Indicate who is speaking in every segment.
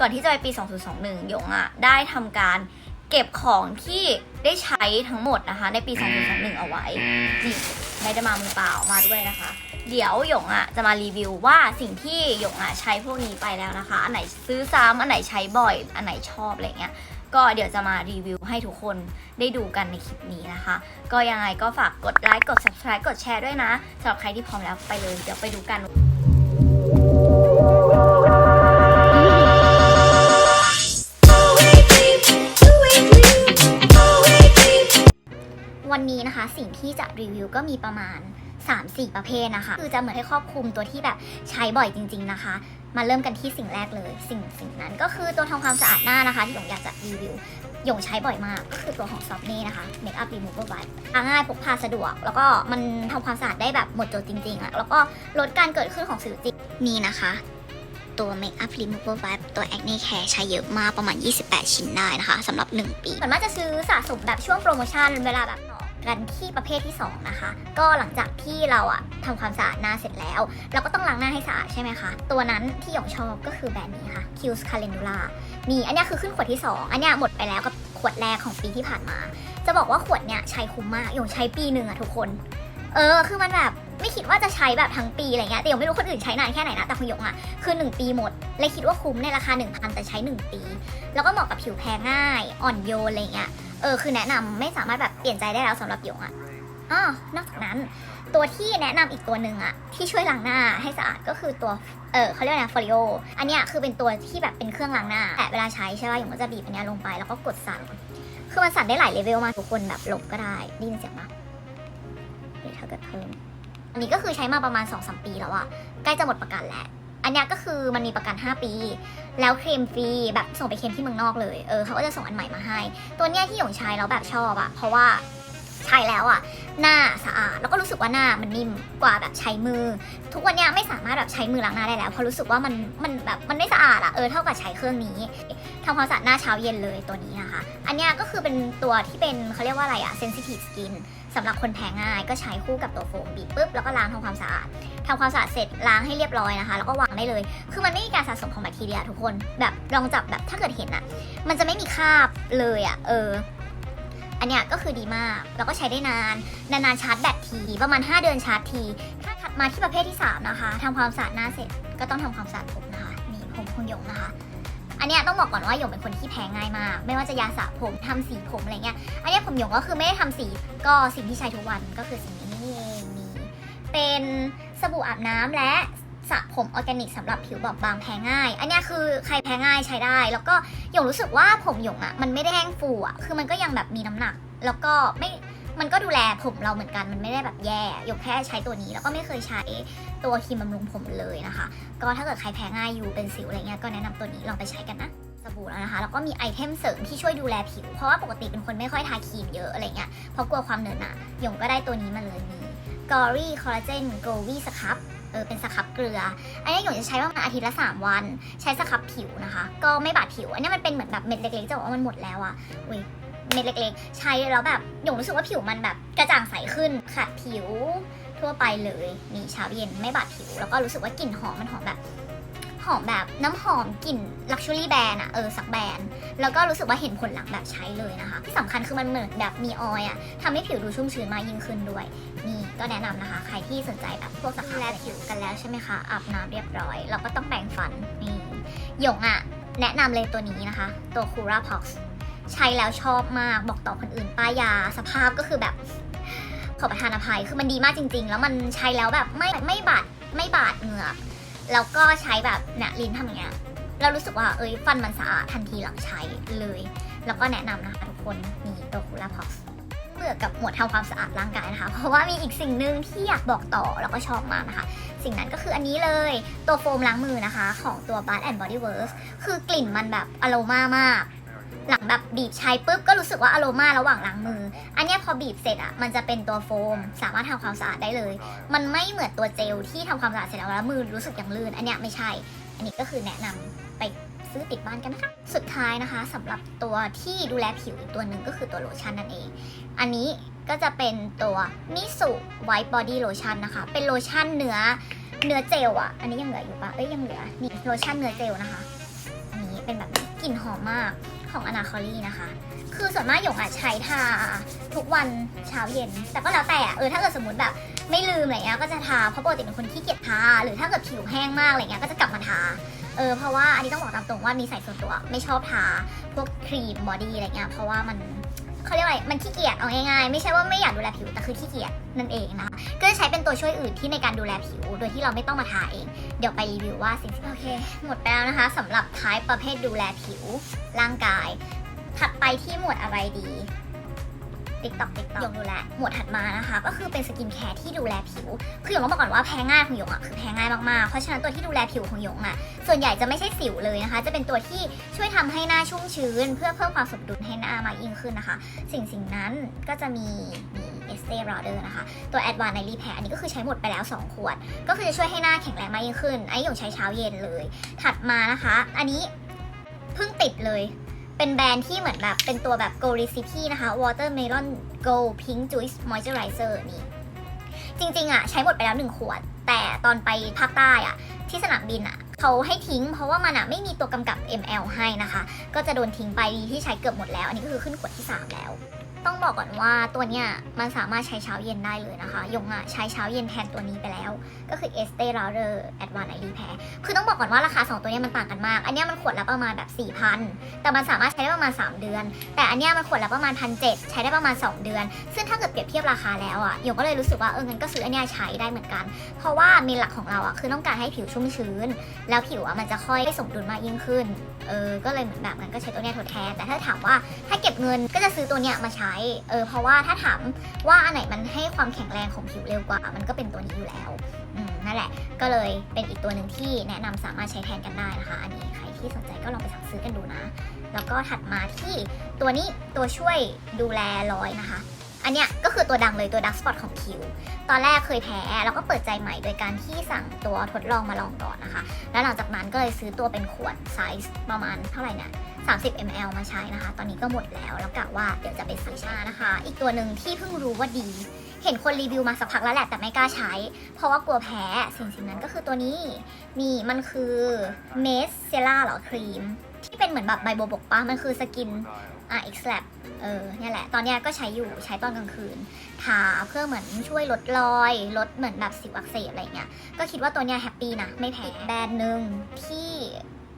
Speaker 1: ก่อนที่จะไปปี 2021 หยงอะได้ทำการเก็บของที่ได้ใช้ทั้งหมดนะคะ ในปี 2021 เอาไว้ นี่ไม่ได้มามือเปล่ามาด้วยนะคะ เดี๋ยวหยงอะจะมารีวิวว่าสิ่งที่หยงอะใช้พวกนี้ไปแล้วนะคะ อันไหนซื้อซ้ำอันไหนใช้บ่อย อันไหนชอบอะไรเงี้ยก็เดี๋ยวจะมารีวิวให้ทุกคนได้ดูกันในคลิปนี้นะคะ ก็ยังไงก็ฝากกดไลค์กด subscribe กดแชร์ด้วยนะสำหรับใครที่พร้อมแล้วไปเลย เดี๋ยวไปดูกันวัน ก็มีประมาณ 3-4 ประเภทนะคะ คือจะเหมือนให้ครอบคลุมตัวที่แบบใช้บ่อยจริง ๆนะคะ มาเริ่มกันที่สิ่งแรกเลย สิ่งสิ่งนั้นก็คือตัวทำความสะอาดหน้านะคะ ที่หยงอยากจะรีวิวหยงใช้บ่อยมากก็คือตัวของซอฟเน่นะคะ Make up Remover Wipe อะง่ายพกพาสะดวก แล้วก็มันทำความสะอาดได้แบบหมดจดจริงๆอะแล้วก็ลดการเกิดขึ้นของสิวจินี่นะคะตัว Make up Remover Wipe ตัว Acne Care ใช้เยอะมากประมาณ 28 ชิ้นได้นะคะสำหรับ 1 ปีส่วนมากจะซื้อสะสมแบบช่วงโปรโมชั่นเวลาแบบ กันที่ประเภทที่ 2 นะคะ ก็หลังจากที่เราอะทำความสะอาดหน้าเสร็จแล้ว เราก็ต้องล้างหน้าให้สะอาดใช่ไหมคะ ตัวนั้นที่หยงชอบก็คือแบรนด์นี้ค่ะ q Calendula นี่อันนี้คือขึ้นขวดที่ 2 อันนี้หมดไปแล้วกับขวดแรกของปีที่ผ่านมา จะบอกว่าขวดเนี้ยใช้คุ้มมากหยงใช้ปีหนึ่งอะทุกคน เออคือมันแบบไม่คิดว่าจะใช้แบบทั้งปีอะไรเงี้ยแต่หยงไม่รู้คนอื่นใช้นานแค่ไหนนะแต่ของหยงอะคือ 1 ปีหมดเลยคิดว่าคุ้มในราคา 1,000แต่ใช้ 1 ปี แล้วก็เหมาะกับผิวแพ้ง่าย อ่อนโยนอะไรเงี้ย เออคือแนะนำไม่สามารถแบบเปลี่ยนใจได้แล้วสำหรับหยงอะอ๋อนอกจากนั้น ตัวที่แนะนำอีกตัวหนึ่งอะที่ช่วยล้างหน้าให้สะอาดก็คือตัวเออเขาเรียกว่าไงฟอริโออันเนี้ยคือเป็นตัวที่แบบเป็นเครื่องล้างหน้าแต่เวลาใช้ใช่ป่ะหยงก็จะบีบอันเนี้ยลงไปแล้วก็กดสั่นคือมันสั่นได้หลายเลเวลมากทุกคนแบบหลบก็ได้ได้ยินเสียงปะเดี๋ยวถ้าเกิดเพิ่มอันนี้ก็คือใช้มาประมาณ2-3ปีแล้วอะใกล้จะหมดประกันแล้ว อันนี้ก็คือมันมีประกัน 5 ปี แล้วเคลมฟรีแบบส่งไปเคลมที่เมืองนอกเลยเออเขาก็จะส่งอันใหม่มาให้ ตัวเนี้ยที่หยงใช้แล้วแบบชอบอะเพราะว่าใช้แล้วอะหน้าสะอาดแล้วก็รู้สึกว่าหน้ามันนิ่มกว่าแบบใช้มือ ทุกวันเนี้ยไม่สามารถแบบใช้มือล้างหน้าได้แล้วเพราะรู้สึกว่ามันมันแบบมันไม่สะอาดอะเออเท่ากับใช้เครื่องนี้ทำความสะอาดหน้าเช้าเย็นเลยตัวนี้นะคะ อันเนี้ยก็คือเป็นตัวที่เป็นเขาเรียกว่าอะไรอะ sensitive skin สำหรับคนแพ้ง่ายก็ใช้คู่กับตัวโฟมบีบปุ๊บแล้วก็ล้างทำความสะอาดทำความสะอาดเสร็จล้างให้เรียบร้อยนะคะ แล้วก็วางได้เลย คือมันไม่มีการสะสมของแบคทีเรียทุกคนแบบลองจับแบบถ้าเกิดเห็นอะมันจะไม่มีคราบเลยอะเอออันเนี้ยก็คือดีมาก แล้วก็ใช้ได้นาน นานๆชาร์จแบตที ประมาณ 5 เดือนชาร์จที ถ้าถัดมาที่ประเภทที่ 3 นะคะทำความสะอาดหน้าเสร็จก็ต้องทำความสะอาดผมนะคะ นี่ผมคุณหยงนะคะ อันเนี้ยต้องบอกก่อนว่าหยงเป็นคนที่แพ้ง่ายมาก ไม่ว่าจะยาสระผมทำสีผมอะไรเงี้ย อันเนี้ยผมหยงก็คือไม่ได้ทำสี ก็สิ่งที่ใช้ทุกวันก็คือสิ่งนี้นี่เองนี่เป็นสบู่อาบน้ำและสระผมออร์แกนิกสำหรับผิวบอบบางแพ้ง่าย อันนี้คือใครแพ้ง่ายใช้ได้ แล้วก็หยงรู้สึกว่าผมหยงอะมันไม่ได้แห้งฟูอะคือมันก็ยังแบบมีน้ำหนัก แล้วก็ไม่มันก็ดูแลผมเราเหมือนกันมันไม่ได้แบบแย่หยกแค่ใช้ตัวนี้แล้วก็ไม่เคยใช้ ตัวครีมบำรุงผมเลยนะคะ ก็ถ้าเกิดใครแพ้ง่ายอยู่เป็นสิวอะไรเงี้ยก็แนะนำตัวนี้ลองไปใช้กันนะสบู่แล้วนะคะแล้วก็มีไอเทมเสริมที่ช่วยดูแลผิว เพราะว่าปกติเป็นคนไม่ค่อยทาครีมเยอะอะไรเงี้ยเพราะกลัวความเหนอะหนะหยงก็ได้ตัวนี้มาเลยมี g o r y Collagen g o w y สครับเออเป็นสครับเกลือ อันนี้หยงจะใช้ประมาณอาทิตย์ละ 3 วัน ใช้สครับผิวนะคะ ก็ไม่บาดผิว อันนี้มันเป็นเหมือนแบบเม็ดเล็กๆจะบอกว่ามันหมดแล้วอะอุ้ยเม็ดเล็กๆ ใช้แล้วแบบหยงรู้สึกว่าผิวมันแบบกระจ่างใสขึ้นขัดผิว ทั่วไปเลยนี่เช้าเย็นไม่บาดผิว แล้วก็รู้สึกว่ากลิ่นหอมมันหอมแบบ หอมแบบน้ำหอมกลิ่นลักชัวรี่แบรนด์อะเออสักแบรนด์ แล้วก็รู้สึกว่าเห็นผลหลังแบบใช้เลยนะคะ ที่สำคัญคือมันเหมือนแบบมีออยล์อะทำให้ผิวดูชุ่มชื้นมากยิ่งขึ้นด้วย นี่ก็แนะนำนะคะ ใครที่สนใจแบบพวกสักแลผิวกันแล้วใช่ไหมคะอาบน้ำเรียบร้อย เราก็ต้องแปรงฟันนี่หยงอะแนะนำเลยตัวนี้นะคะ ตัว Cura Pox ใช้แล้วชอบมากบอกต่อคนอื่นป้ายยาสภาพก็คือแบบ ขอประทานอภัยคือมันดีมากจริง ๆ แล้วมันใช้แล้วแบบไม่ไม่บาดไม่บาดเหงือกแล้วก็ใช้แบบเนี่ยลิ้นทำอย่างเงี้ยเรารู้สึกว่าเอ้ยฟันมันสะอาดทันทีหลังใช้เลย แล้วก็แนะนำนะคะทุกคนนี่ตัวคูลาพ็อกเบื่อกับหมวดทำความสะอาดร่างกายนะคะ เพราะว่ามีอีกสิ่งหนึ่งที่อยากบอกต่อแล้วก็ชอบมากนะคะ สิ่งนั้นก็คืออันนี้เลยตัวโฟมล้างมือนะคะ ของตัว Bath and Body Works คือกลิ่นมันแบบอโรมามาก หลังแบบบีบใช้ปุ๊บก็รู้สึกว่าอโรมาระหว่างล้างมือ อันนี้พอบีบเสร็จอะมันจะเป็นตัวโฟม สามารถทำความสะอาดได้เลย มันไม่เหมือนตัวเจลที่ทำความสะอาดเสร็จแล้วแล้วมือรู้สึกยังลื่น อันนี้ไม่ใช่ อันนี้ก็คือแนะนำไปซื้อติดบ้านกันนะคะสุดท้ายนะคะสำหรับตัวที่ดูแลผิวอีกตัวหนึ่งก็คือตัวโลชั่นนั่นเอง อันนี้ก็จะเป็นตัวมิสุไวท์บอดี้โลชั่นนะคะ เป็นโลชั่นเนื้อเนื้อเจลอะอันนี้ยังเหลืออยู่ปะเอ้ยยังเหลือ นี่โลชั่นเนื้อเจลนะคะ อันนี้เป็นแบบกลิ่นหอมมาก ของอนาคอลี่นะคะ คือส่วนมากหยกอะใช้ทาทุกวันเช้าเย็น แต่ก็แล้วแต่อะเออถ้าเกิดสมมติแบบไม่ลืมอะไรเงี้ยก็จะทาเพราะปกติเป็นคนขี้เกียจทา หรือถ้าเกิดผิวแห้งมากอะไรเงี้ยก็จะกลับมาทา เออเพราะว่าอันนี้ต้องบอกตามตรงว่ามีใส่ส่วนตัว ไม่ชอบทาพวกครีมบอดี้อะไรเงี้ยเพราะว่ามันเขาเรียกว่าอะไรมันขี้เกียจเอาง่ายๆ ไม่ใช่ว่าไม่อยากดูแลผิวแต่คือขี้เกียจนั่นเองนะคะก็จะใช้เป็นตัวช่วยอื่นที่ในการดูแลผิว โดยที่เราไม่ต้องมาทาเอง เดี๋ยวไปรีวิวว่าสิ่งที่โอเค หมดไปแล้วนะคะสำหรับท้ายประเภทดูแลผิวร่างกาย ถัดไปที่หมวดอะไรดี ติ๊กต็อกติ๊กต็อกยงดูแลหมวดถัดมานะคะ ก็คือเป็นสกินแคร์ที่ดูแลผิวคือหยงต้องบอกก่อนว่าแพ้ง่ายของหยงอะคือแพ้ง่ายมากๆเพราะฉะนั้นตัวที่ดูแลผิวของหยงอะส่วนใหญ่จะไม่ใช่สิวเลยนะคะ จะเป็นตัวที่ช่วยทำให้หน้าชุ่มชื้น เพื่อเพิ่มความสมดุลให้หน้ามากยิ่งขึ้นนะคะ สิ่งสิ่งนั้นก็จะมีมีเอสเตอร์เดอร์นะคะ ตัว Advanced Night Repair อันนี้ก็คือใช้หมดไปแล้ว 2 ขวด ก็คือจะช่วยให้หน้าแข็งแรงมากยิ่งขึ้นอันนี้หยงใช้เช้าเย็นเลย ถัดมานะคะ อันนี้เพิ่งติดเลย เป็นแบรนด์ที่เหมือนแบบเป็นตัวแบบ Go Recipe นะคะ Watermelon Go Pink Juice Moisturizer นี่ จริงๆอะใช้หมดไปแล้ว 1 ขวด แต่ตอนไปภาคใต้อะที่สนามบินอะ เขาให้ทิ้ง เพราะว่ามันอะไม่มีตัวกำกับ ml ให้นะคะ ก็จะโดนทิ้งไปที่ใช้เกือบหมดแล้ว อันนี้ก็คือขึ้นขวดที่ 3 แล้ว ต้องบอกก่อนว่าตัวเนี้ยมันสามารถใช้เช้าเย็นได้เลยนะคะยงอะใช้เช้าเย็นแทนตัวนี้ไปแล้ว ก็คือ Estee Lauder Advanced Night Repair คือต้องบอกก่อนว่าราคา 2 ตัวนี้มันต่างกันมาก อันนี้มันขวดละประมาณแบบ 4,000 แต่มันสามารถใช้ได้ประมาณ 3 เดือน แต่อันนี้มันขวดละประมาณ 1,700 ใช้ได้ประมาณ 2 เดือน ซึ่งถ้าเกิดเปรียบเทียบราคาแล้วอะยงก็เลยรู้สึกว่าเอองั้นก็ซื้ออันนี้ใช้ได้เหมือนกัน เพราะว่าเมนหลักของเราอะคือต้องการให้ผิวชุ่มชื้นแล้วผิวอะมันจะค่อยได้สมดุลมากยิ่งขึ้น เออ ก็เลยเหมือนแบบมันก็ใช้ตัวเนี้ยทดแทน แต่ถ้าถามว่าถ้าเก็บเงินก็จะซื้อตัวเนี้ยมาใช้ เออ เพราะว่าถ้าถามว่าอันไหนมันให้ความแข็งแรงของผิวเร็วกว่า มันก็เป็นตัวนี้อยู่แล้ว อืม นั่นแหละ ก็เลยเป็นอีกตัวหนึ่งที่แนะนำสามารถใช้แทนกันได้นะคะ อันนี้ใครที่สนใจก็ลองไปสั่งซื้อกันดูนะ แล้วก็ถัดมาที่ตัวนี้ตัวช่วยดูแลรอยนะคะ อันเนี้ยก็คือตัวดังเลยตัวดักสปอตของคิวตอนแรกเคยแพ้แล้วก็เปิดใจใหม่โดยการที่สั่งตัวทดลองมาลองก่อนนะคะ แล้วหลังจากนั้นก็เลยซื้อตัวเป็นขวดไซส์ประมาณเท่าไหร่นี่ย30 ml มาใช้นะคะ ตอนนี้ก็หมดแล้ว แล้วกะว่าเดี๋ยวจะไปซื้อชานะคะ อีกตัวหนึ่งที่เพิ่งรู้ว่าดี เห็นคนรีวิวมาสักพักแล้วแหละ แต่ไม่กล้าใช้ เพราะว่ากลัวแพ้ สิ่งสิ่งนั้นก็คือตัวนี้ นี่มันคือเมสเซล่าหรอครีม ที่เป็นเหมือนแบบใบโบวบกปะมันคือสกิน อะ X Lab เออเนี่ยแหละ ตอนนี้ก็ใช้อยู่ใช้ตอนกลางคืน ทาเพื่อเหมือนช่วยลดรอย ลดเหมือนแบบสิวอักเสบอะไรเงี้ย ก็คิดว่าตัวเนี้ยแฮปปี้นะ ไม่แพ้อีกแบรนด์หนึ่งที่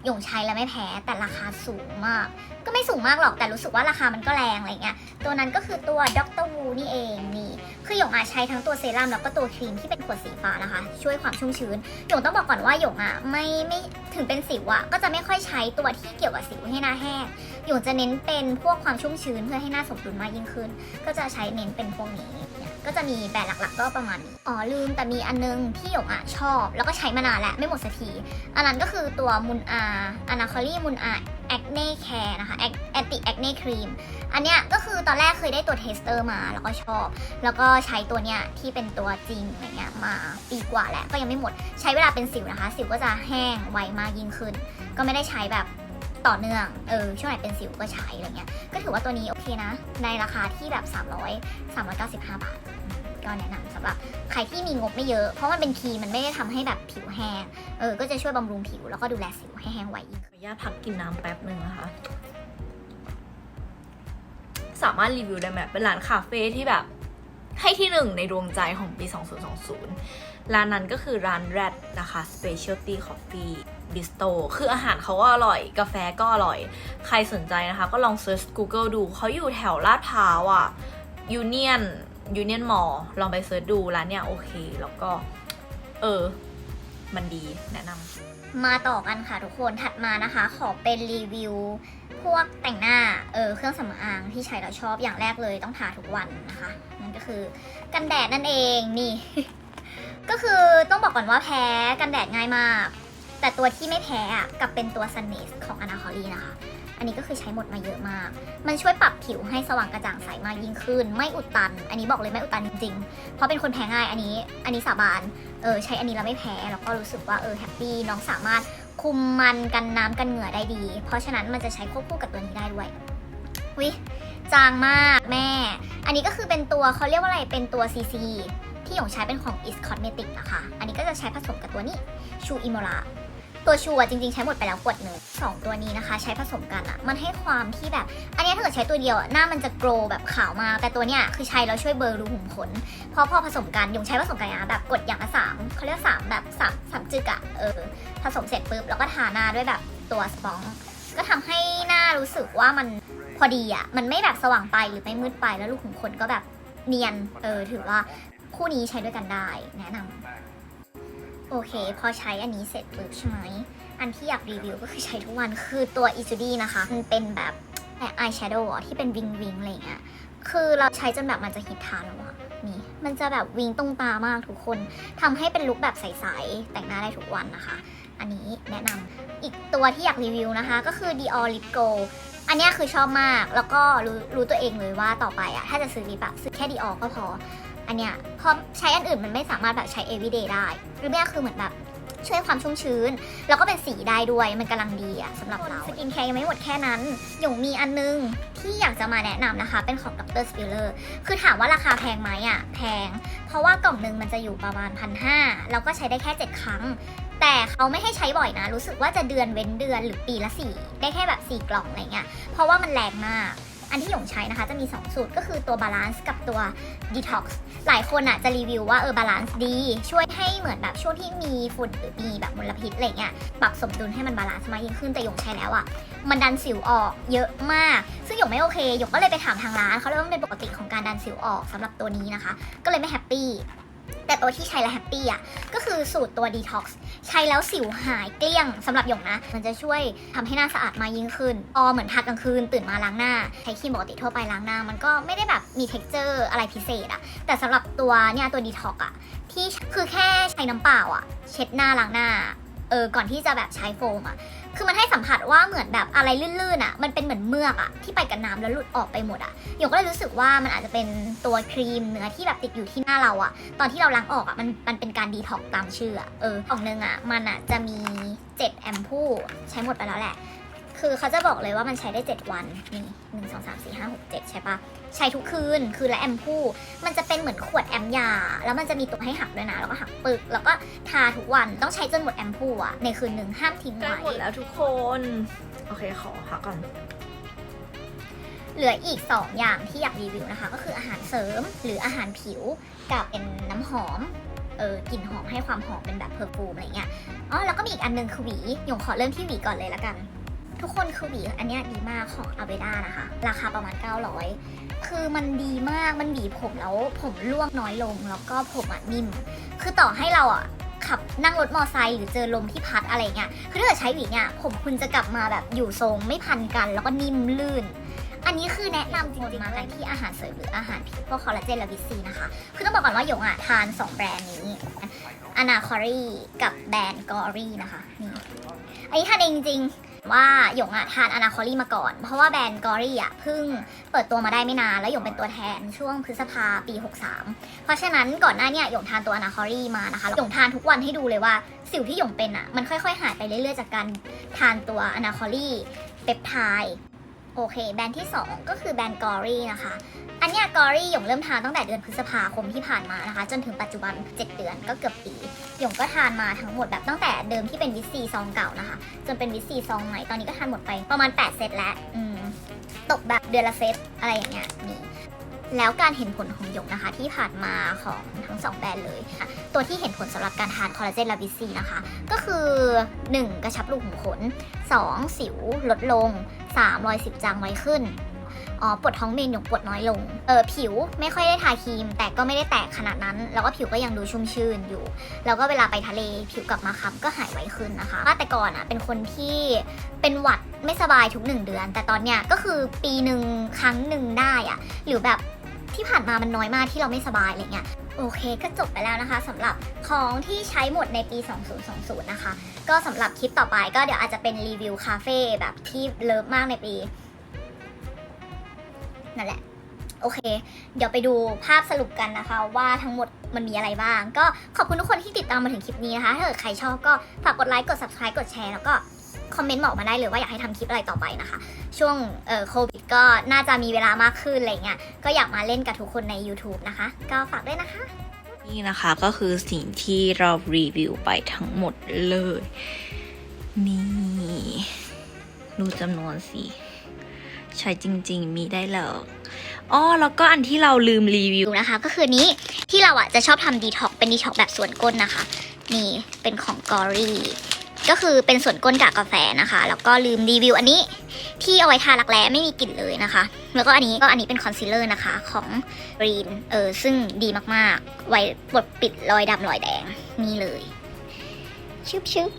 Speaker 1: หยงใช้แล้วไม่แพ้แต่ราคาสูงมาก ก็ไม่สูงมากหรอกแต่รู้สึกว่าราคามันก็แรงอะไรเงี้ยตัวนั้นก็คือตัวดรวูนี่เองนี่คือหยงอะใช้ทั้งตัวเซรั่มแล้วก็ตัวครีมที่เป็นขวดสีฟ้านะคะ ช่วยความชุ่มชื้นหยงต้องบอกก่อนว่าหยงอะไม่ไม่ถึงเป็นสิวอะก็จะไม่ค่อยใช้ตัวที่เกี่ยวกับสิวให้หน้าแห้ง หยงจะเน้นเป็นพวกความชุ่มชื้นเพื่อให้หน้าสมดุลมากยิ่งขึ้น ก็จะใช้เน้นเป็นพวกนี้เนี่ยก็จะมีแบรนด์หลักๆ ก็ประมาณนี้ อ๋อลืมแต่มีอันนึงที่หยงอะชอบ แล้วก็ใช้มานานแล้วไม่หมดสักที อันนั้นก็คือตัวมุนอาอนาคอลี่มุนอาแอคเน่แคร์นะคะแอนติแอคเน่ครีมอันเนี้ยก็คือตอนแรกเคยได้ตัวเทสเตอร์มา แล้วก็ชอบ แล้วก็ใช้ตัวเนี้ยที่เป็นตัวจริงอะไรเงี้ยมาปีกว่าแล้วก็ยังไม่หมด ใช้เวลาเป็นสิวนะคะ สิวก็จะแห้งไวมากยิ่งขึ้น ก็ไม่ได้ใช้แบบ ต่อเนื่อง เออ ช่วงไหนเป็นสิวก็ใช้อะไรเงี้ย ก็ถือว่าตัวนี้โอเคนะ ในราคาที่แบบ 300 395 บาท ก็แนะนำสำหรับใครที่มีงบไม่เยอะ เพราะมันเป็นครีมมันไม่ได้ทำให้แบบผิวแห้ง เออ ก็จะช่วยบำรุงผิวแล้วก็ดูแลสิวให้แห้งไวยิ่งขึ้น
Speaker 2: ขออนุญาตพักกินน้ำแป๊บหนึ่งนะคะ สามารถรีวิวได้ไหมเป็นร้านคาเฟ่ที่แบบให้ที่หนึ่งในดวงใจของปี 2020 ร้านนั้นก็คือร้าน Red นะคะ Specialty Coffee Bistro คืออาหารเขาก็อร่อย กาแฟก็อร่อย ใครสนใจนะคะ ก็ลองเซิร์ช Google ดู เขาอยู่แถวลาดพร้าวอะ Union Union Mall ลองไปเซิร์ชดูร้านเนี่ยโอเค แล้วก็ เออ มันดีแนะนำ
Speaker 1: มาต่อกันค่ะทุกคนถัดมานะคะ ขอเป็นรีวิวพวกแต่งหน้า เออ เครื่องสำอางที่ใช้แล้วชอบอย่างแรกเลยต้องทาทุกวันนะคะ นั่นก็คือกันแดดนั่นเองนี่ ก็คือต้องบอกก่อนว่าแพ้กันแดดง่ายมาก แต่ตัวที่ไม่แพ้อะกับเป็นตัว Sun n i s ของ a n a c o l i นะคะ อันนี้ก็คือใช้หมดมาเยอะมาก มันช่วยปรับผิวให้สว่างกระจ่างใสมากยิ่งขึ้น ไม่อุดตัน อันนี้บอกเลยไม่อุดตันจริงๆ เพราะเป็นคนแพ้ง่ายอันนี้ อันนี้สาบาน เออใช้อันนี้แล้วไม่แพ้ แล้วก็รู้สึกว่าเออแฮปปี้น้องสามารถคุมมันกันน้ำกันเหงื่อได้ดี เพราะฉะนั้นมันจะใช้ควบคู่กับตัวนี้ได้ด้วยวิจางมากแม่ อันนี้ก็คือเป็นตัวเขาเรียกว่าอะไร เป็นตัว CC ที่หยงใช้เป็นของ Is Cosmetic นะคะ อันนี้ก็จะใช้ผสมกับตัวนี้ชูอิโมระตัวชูอะจริงๆ ใช้หมดไปแล้วขวดหนึ่งสองตัวนี้นะคะ ใช้ผสมกันอะมันให้ความที่แบบ อันนี้ถ้าเกิดใช้ตัวเดียวหน้ามันจะโกรแบบขาวมา แต่ตัวเนี้ยคือใช้แล้วช่วยเบลอรูขุมขนเพราะพอผสมกันยงใช้ผสมกันนะแบบกดอย่างละสามเขาเรียกสามแบบสามสามจึกอะเออผสมเสร็จปุ๊บแล้วก็ทาหน้าด้วยแบบตัวสปอง ก็ทำให้หน้ารู้สึกว่ามันพอดีอะมันไม่แบบสว่างไปหรือไม่มืดไปแล้วรูขุมขนก็แบบเนียนเออถือว่า คู่นี้ใช้ด้วยกันได้แนะนำโอเค พอใช้อันนี้เสร็จปุ๊บใช่ไหม อันที่อยากรีวิวก็คือใช้ทุกวันคือตัว i ิ u d i นะคะ มันเป็นแบบอายแชโดว์ที่เป็นวิงวิงอะไรเงี้ยคือเราใช้จนแบบมันจะฮิตทานแล้วอะนี่มันจะแบบวิงตรงตามากทุกคนทำให้เป็นลุคแบบใสๆ แต่งหน้าได้ทุกวันนะคะ อันนี้แนะนำอีกตัวที่อยากรีวิวนะคะ ก็คือ Dior Lip Go อันนี้คือชอบมากแล้วก็รู้รู้ตัวเองเลยว่าต่อไปอะถ้าจะซื้อลิปอะซื้อแค่ Dior ก็พอ อันเนี้ยพอใช้อันอื่นมันไม่สามารถแบบใช้ everyday ได้หรือไม่ก็คือเหมือนแบบช่วยความชุ่มชื้น แล้วก็เป็นสีได้ด้วยมันกำลังดีอะสำหรับเรา สกินแคร์ยังไม่หมดแค่นั้นหยงมีอันนึงที่อยากจะมาแนะนำนะคะ เป็นของ Dr. Spiller คือถามว่าราคาแพงไหมอะแพง เพราะว่ากล่องนึงมันจะอยู่ประมาณพันห้าแล้วก็ใช้ได้แค่ 7 ครั้ง แต่เขาไม่ให้ใช้บ่อยนะ รู้สึกว่าจะเดือนเว้นเดือนหรือปีละสี่ได้แค่แบบสี่กล่องอะไรเงี้ยเพราะว่ามันแรงมาก อันที่หยงใช้นะคะจะมี 2 สูตรก็คือตัวบาลานซ์กับตัว Detox หลายคนอะจะรีวิวว่าเออบาลานซ์ดี ช่วยให้เหมือนแบบช่วงที่มีฝุ่นหรือมีแบบมลพิษอะไรเงี้ยปรับสมดุลให้มันบาลานซ์มากยิ่งขึ้นแต่หยงใช้แล้วอะมันดันสิวออกเยอะมาก ซึ่งหยงไม่โอเคหยงก็เลยไปถามทางร้านเขาเลยว่ามันเป็นปกติของการดันสิวออกสำหรับตัวนี้นะคะ ก็เลยไม่แฮปปี้ แต่ตัวที่ใช้แล้วแฮปปี้อะก็คือสูตรตัว Detox ใช้แล้วสิวหายเกลี้ยงสำหรับหยงนะ มันจะช่วยทำให้หน้าสะอาดมายิ่งขึ้นพอเหมือนทากลางคืนตื่นมาล้างหน้า ใช้ครีมปกติทั่วไปล้างหน้า มันก็ไม่ได้แบบมี t e x t อร์อะไรพิเศษอะแต่สำหรับตัวเนี่ยตัวดีท็อกอะที่คือแค่ใช้น้ำเปล่าอะ เช็ดหน้าล้างหน้าเออก่อนที่จะแบบใช้โฟมอะ คือมันให้สัมผัสว่าเหมือนแบบอะไรลื่นๆอะมันเป็นเหมือนเมือกอะที่ไปกับน้ำแล้วหลุดออกไปหมดอะหยกก็เลยรู้สึกว่ามันอาจจะเป็นตัวครีมเนื้อที่แบบติดอยู่ที่หน้าเราอะตอนที่เราล้างออกอะมันมันเป็นการดีท็อกตามชื่ออะเออกล่องนึงอะมันอะจะมี 7 แอมพูใช้หมดไปแล้วแหละ คือเขาจะบอกเลยว่ามันใช้ได้ 7 วันนี่หนึ่งสองสามสี่ห้าหกเจ็ดใช่ปะใช้ทุกคืน คือละแอมพูมันจะเป็นเหมือนขวดแอมยา แล้วมันจะมีตัวให้หักด้วยนะ แล้วก็หักปึก แล้วก็ทาทุกวันต้องใช้จนหมดแอมพูอะในคืนหนึ่งห้ามทิ้ง
Speaker 2: ใกล้
Speaker 1: ไว้
Speaker 2: หมดแล้วทุกคน โอเคขอพักก่อน
Speaker 1: เหลืออีก 2 อย่างที่อยากรีวิวนะคะ ก็คืออาหารเสริมหรืออาหารผิวกับเป็นน้ำหอมเออกลิ่นหอมให้ความหอมเป็นแบบเพอร์ฟูมอะไรเงี้ยอ๋อแล้วก็มีอีกอันหนึงคือหวีหยงขอเริ่มที่หวีก่อนเลยละกัน ทุกคนคือหวีอันนี้ดีมากของอเวด้านะคะ ราคาประมาณ 900 คือมันดีมากมันหวีผมแล้วผมร่วงน้อยลงแล้วก็ผมอะนิ่ม คือต่อให้เราอะขับนั่งรถมอไซค์หรือเจอลมที่พัดอะไรเงี้ยคือถ้าเกิดใช้หวีเนี่ยผมคุณจะกลับมาแบบอยู่ทรงไม่พันกัน แล้วก็นิ่มลื่น อันนี้คือแนะนำจริงๆมากันที่อาหารเสริมหรืออาหารผิวพวกคอลลาเจนและวิตซีนะคะ คือต้องบอกก่อนว่าหยงอะทาน 2 แบรนด์นี้อนาคอรีกับแบรนด์กอรี่นะคะนี่อันนี้ทานเองจริงๆ ว่าหยงอะทานอนาคอรีมาก่อน เพราะว่าแบรนด์กอรี่อะเพิ่งเปิดตัวมาได้ไม่นาน แล้วหยงเป็นตัวแทนช่วงพฤษภาปี 63 เพราะฉะนั้นก่อนหน้าเนี่ยหยงทานตัวอนาคอรีมานะคะหยงทานทุกวันให้ดูเลยว่า สิวที่หยงเป็นอะมันค่อยๆ หายไปเรื่อยๆ จากการทานตัวอนาคอรีเปปไทด์ โอเค แบรนด์ที่ 2 ก็คือแบรนด์กอรี่นะคะ อันเนี้ยกอรี่หยงเริ่มทานตั้งแต่เดือนพฤษภาคมที่ผ่านมานะคะ จนถึงปัจจุบัน 7 เดือนก็เกือบปีหยงก็ทานมาทั้งหมดแบบตั้งแต่เดิมที่เป็นวิตซีซองเก่านะคะ จนเป็นวิตซีซองใหม่ตอนนี้ก็ทานหมดไปประมาณ 8 เซตแล้วตกแบบเดือนละเซตอะไรอย่างเงี้ยนี่ แล้วการเห็นผลของหยกนะคะที่ผ่านมาของทั้งสองแบรนด์เลยค่ะตัวที่เห็นผลสำหรับการทานคอลลาเจนละวิซีนะคะ ก็คือ 1. กระชับรูขุมขน 2. สิวลดลง 3. รอยสิวจางไวขึ้นอ๋อปวดท้องเมนหยงปวดน้อยลง เออผิวไม่ค่อยได้ทาครีม แต่ก็ไม่ได้แตกขนาดนั้น แล้วก็ผิวก็ยังดูชุ่มชื่นอยู่ แล้วก็เวลาไปทะเลผิวกลับมาค้ำก็หายไวขึ้นนะคะแต่ก่อนอะเป็นคนที่เป็นหวัดไม่สบายทุกหนึ่งเดือน แต่ตอนเนี้ยก็คือปีหนึ่งครั้งหนึ่งได้อะ หรือแบบ ที่ผ่านมามันน้อยมากที่เราไม่สบายอะไรเงี้ยโอเคก็จบไปแล้วนะคะสำหรับของที่ใช้หมดในปี 2020 นะคะ ก็สำหรับคลิปต่อไปก็เดี๋ยวอาจจะเป็นรีวิวคาเฟ่แบบที่เลิฟมากในปีนั่นแหละโอเค เดี๋ยวไปดูภาพสรุปกันนะคะ ว่าทั้งหมดมันมีอะไรบ้าง ก็ขอบคุณทุกคนที่ติดตามมาถึงคลิปนี้นะคะ ถ้าเกิดใครชอบก็ฝากกดไลค์ กด subscribe กดแชร์แล้วก็ คอมเมนต์บอกมาได้เลยว่าอยากให้ทำคลิปอะไรต่อไปนะคะ ช่วงเอ่อโควิดก็น่าจะมีเวลามากขึ้นอะไรเงี้ยก็อยากมาเล่นกับทุกคนใน YouTube นะคะ ก็ฝากด้วยนะคะ
Speaker 2: นี่นะคะก็คือสิ่งที่เรารีวิวไปทั้งหมดเลย นี่ ดูจำนวนสิ ใช้จริง ๆ มีได้แล้วอ๋อแล้วก็อันที่เราลืมรีวิว
Speaker 1: ดูนะคะ ก็คือนี้ที่เราอะจะชอบทำดีท็อกเป็นดีท็อกแบบส่วนก้นนะคะ นี่เป็นของกอรี่ ก็คือเป็นส่วนก้นกากกาแฟนะคะ แล้วก็ลืมรีวิวอันนี้ที่เอาไว้ทารักแร้ไม่มีกลิ่นเลยนะคะ แล้วก็อันนี้ก็อันนี้เป็นคอนซีลเลอร์นะคะของรีนเออซึ่งดีมากๆ ไว้ปดปิดรอยดำรอยแดงนี่เลยชึบชึบ